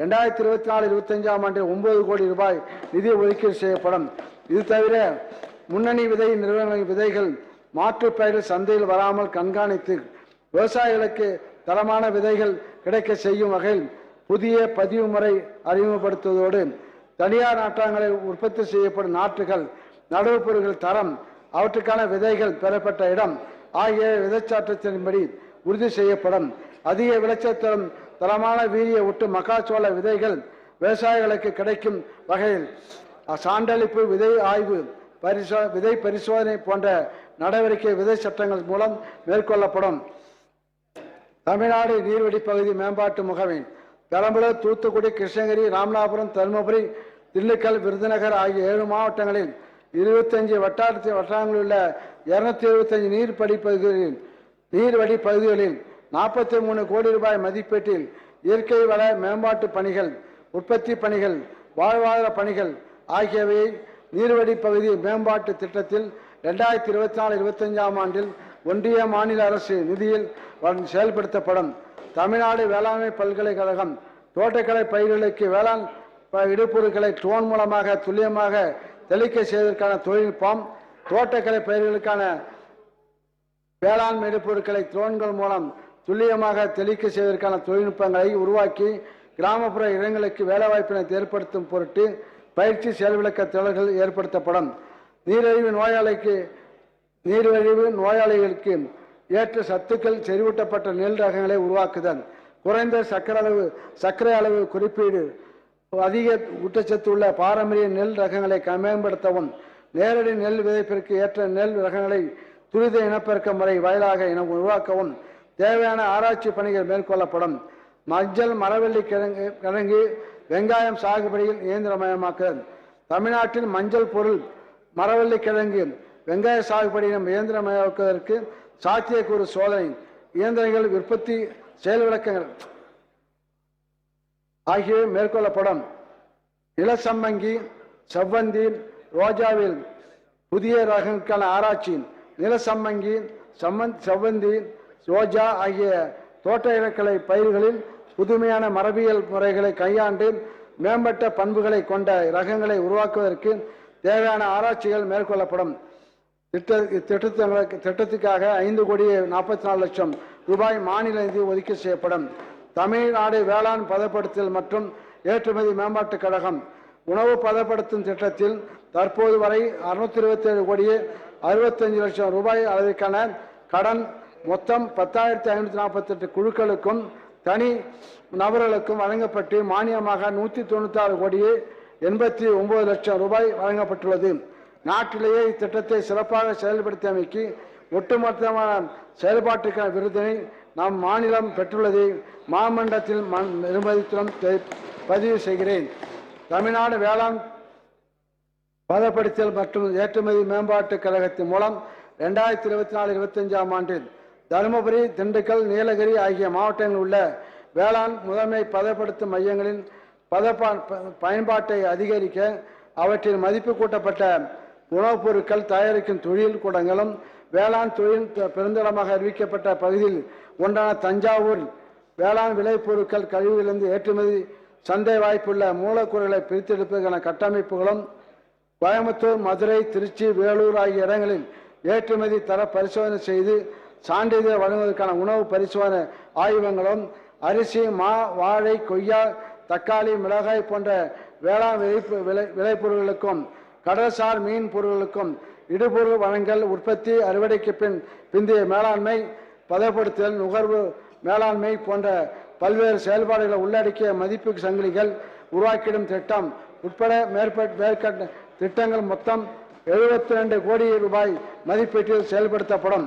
ரெண்டாயிரத்தி இருபத்தி நாலு இருபத்தஞ்சாம் ஆண்டில் ஒன்பது கோடி ரூபாய் நிதி ஒதுக்கீடு செய்யப்படும். இது தவிர முன்னணி விதை நிறுவனங்களின் விதைகள் மாற்றுப் பயிர்கள் சந்தையில் வராமல் கண்காணித்து விவசாயிகளுக்கு தரமான விதைகள் கிடைக்க செய்யும் வகையில் புதிய பதிவு முறை அறிமுகப்படுத்துவதோடு தனியார் நாட்டாங்களில் உற்பத்தி செய்யப்படும் நாற்றுகள் நடவு பொருட்கள் தரம் அவற்றுக்கான விதைகள் பெறப்பட்ட இடம் ஆகிய விதைச்சாற்றத்தின்படி உறுதி செய்யப்படும். அதிக விளைச்சல் தரும் தரமான வீரிய ஒட்டு மக்காச்சோள விதைகள் விவசாயிகளுக்கு கிடைக்கும் வகையில் சான்றளிப்பு விதை ஆய்வு பரிசோ விதை பரிசோதனை போன்ற நடவடிக்கை விதை சட்டங்கள் மூலம் மேற்கொள்ளப்படும். தமிழ்நாடு நீர்வெடி பகுதி மேம்பாட்டு முகமை பெரம்பலூர் தூத்துக்குடி கிருஷ்ணகிரி ராமநாதபுரம் தருமபுரி திண்டுக்கல் விருதுநகர் ஆகிய ஏழு மாவட்டங்களில் இருபத்தஞ்சு வட்டாரத்தில் வட்டாரங்களில் உள்ள இருநூத்தி எழுபத்தஞ்சு நீர்ப்படி பகுதிகளில் நீர்வழி பகுதிகளில் நாற்பத்தி மூணு கோடி ரூபாய் மதிப்பீட்டில் இயற்கை வள மேம்பாட்டு பணிகள் உற்பத்தி பணிகள் வாழ்வாதார பணிகள் ஆகியவை நீர்வழி பகுதி மேம்பாட்டு திட்டத்தில் ரெண்டாயிரத்தி இருபத்தி நாலு இருபத்தஞ்சாம் ஆண்டில் ஒன்றிய மாநில அரசு நிதியில் செயல்படுத்தப்படும். தமிழ்நாடு வேளாண்மை பல்கலைக்கழகம் தோட்டக்கலை பயிர்களுக்கு வேளாண் ப- இடுபொருட்களை ட்ரோன் மூலமாக துல்லியமாக தெளிக்க செய்வதற்கான தொழில்நுட்பம் தோட்டக்கலை பயிர்களுக்கான வேளாண் இடுபொருட்களை ட்ரோன்கள் மூலம் துல்லியமாக தெளிக்க செய்வதற்கான தொழில்நுட்பங்களை உருவாக்கி கிராமப்புற இடங்களுக்கு வேலைவாய்ப்பினை ஏற்படுத்தும் பொருட்டு பயிற்சி செயல்விளக்க திறல்கள் ஏற்படுத்தப்படும். நீரிழிவு நோயாளிக்கு நீரிழிவு நோயாளிகளுக்கு ஏற்ற சத்துக்கள் செறிவூட்டப்பட்ட நெல் ரகங்களை உருவாக்குதல். குறைந்த சர்க்கரை அளவு சர்க்கரை அளவு குறிப்பீடு அதிக ஊட்டச்சத்து உள்ள பாரம்பரிய நெல் ரகங்களை மேம்படுத்தவும் நேரடி நெல் விதைப்பிற்கு ஏற்ற நெல் ரகங்களை துரித இனப்பெருக்க முறை வாயிலாக இன உருவாக்கவும் தேவையான ஆராய்ச்சி பணிகள் மேற்கொள்ளப்படும். மஞ்சள் மரவள்ளி கிழங்கு கிழங்கு வெங்காயம் சாகுபடியில் இயந்திரமயமாக்குதல் தமிழ்நாட்டில் மஞ்சள் பொருள் மரவள்ளி கிழங்கு வெங்காய சாகுபடியினம் இயந்திரமயமாக்குவதற்கு சாத்தியக்கூறு சோதனை இயந்திரங்கள் உற்பத்தி செயல் விளக்கங்கள் ஆகியவை மேற்கொள்ளப்படும். இளசம்மங்கி செவ்வந்தி ரோஜாவில் புதிய ரகங்களுக்கான ஆராய்ச்சி நிலசம்மங்கி சம்மந்த் செவ்வந்தி ரோஜா ஆகிய தோட்ட இலக்கலை பயிர்களில் புதுமையான மரபியல் முறைகளை கையாண்டு மேம்பட்ட பண்புகளை கொண்ட ரகங்களை உருவாக்குவதற்கு தேவையான ஆராய்ச்சிகள் மேற்கொள்ளப்படும். திட்ட திட்டங்களுக்கு திட்டத்துக்காக ஐந்து கோடியே நாற்பத்தி நாலு லட்சம் ரூபாய் மாநில நிதி ஒதுக்கீடு செய்யப்படும். தமிழ்நாடு வேளாண் பதப்படுத்தல் மற்றும் ஏற்றுமதி மேம்பாட்டுக் கழகம் உணவு பதப்படுத்தும் திட்டத்தில் தற்போது வரை அறுநூத்தி இருபத்தி ஏழு கோடியே அறுபத்தஞ்சு லட்சம் ரூபாய் அளவிற்கான கடன் மொத்தம் பத்தாயிரத்தி ஐநூற்றி நாற்பத்தி எட்டு குழுக்களுக்கும் தனி நபர்களுக்கும் வழங்கப்பட்டு மானியமாக நூற்றி தொண்ணூத்தி ஆறு கோடியே எண்பத்தி ஒன்பது லட்சம் ரூபாய் வழங்கப்பட்டுள்ளது. நாட்டிலேயே இத்திட்டத்தை சிறப்பாக செயல்படுத்தியமைக்கு ஒட்டுமொத்தமான செயல்பாட்டுக்கான விருதினை நம் மாநிலம் பெற்றுள்ளதை மாமண்டலத்தில் மண் நிர்மதித்துடன் பதிவு செய்கிறேன். தமிழ்நாடு வேளாண் பதப்படுத்தல் மற்றும் ஏற்றுமதி மேம்பாட்டு கழகத்தின் மூலம் ரெண்டாயிரத்தி இருபத்தி நாலு இருபத்தஞ்சாம் ஆண்டில் தருமபுரி திண்டுக்கல் நீலகிரி ஆகிய மாவட்டங்களில் உள்ள வேளாண் முதன்மை பதப்படுத்தும் மையங்களின் பதப்பா பயன்பாட்டை அதிகரிக்க அவற்றில் மதிப்பு கூட்டப்பட்ட உணவுப் பொருட்கள் தயாரிக்கும் தொழில் கூடங்களும் வேளாண் தொழில் பெருந்தளமாக அறிவிக்கப்பட்ட பகுதியில் ஒன்றான தஞ்சாவூர் வேளாண் விளைபொருட்கள் கழிவுகளிலிருந்து ஏற்றுமதி சந்தை வாய்ப்புள்ள மூலக்கூறுகளை பிரித்தெடுப்பதற்கான கட்டமைப்புகளும் கோயம்புத்தூர் மதுரை திருச்சி வேலூர் ஆகிய இடங்களில் ஏற்றுமதி தர பரிசோதனை செய்து சான்றிதழ் வழங்குவதற்கான உணவு பரிசோதனை ஆய்வகங்களும் அரிசி மா வாழை கொய்யா தக்காளி மிளகாய் போன்ற வேளாண் விளைப்பு விளை விளைபொருள்களுக்கும் கடல்சார் மீன் பொருட்களுக்கும் இடுபொருள் வழங்கல் உற்பத்தி அறுவடைக்கு பின் பிந்தைய மேலாண்மை பதப்படுத்துதல் நுகர்வு மேலாண்மை போன்ற பல்வேறு செயல்பாடுகளை உள்ளடக்கிய மதிப்பு சங்கிலிகள் உருவாக்கிடும் திட்டம் உட்பட மேற்பட்ட மேற்கட்ட திட்டங்கள் மொத்தம் 72 ரெண்டு கோடி ரூபாய் மதிப்பீட்டில் செயல்படுத்தப்படும்.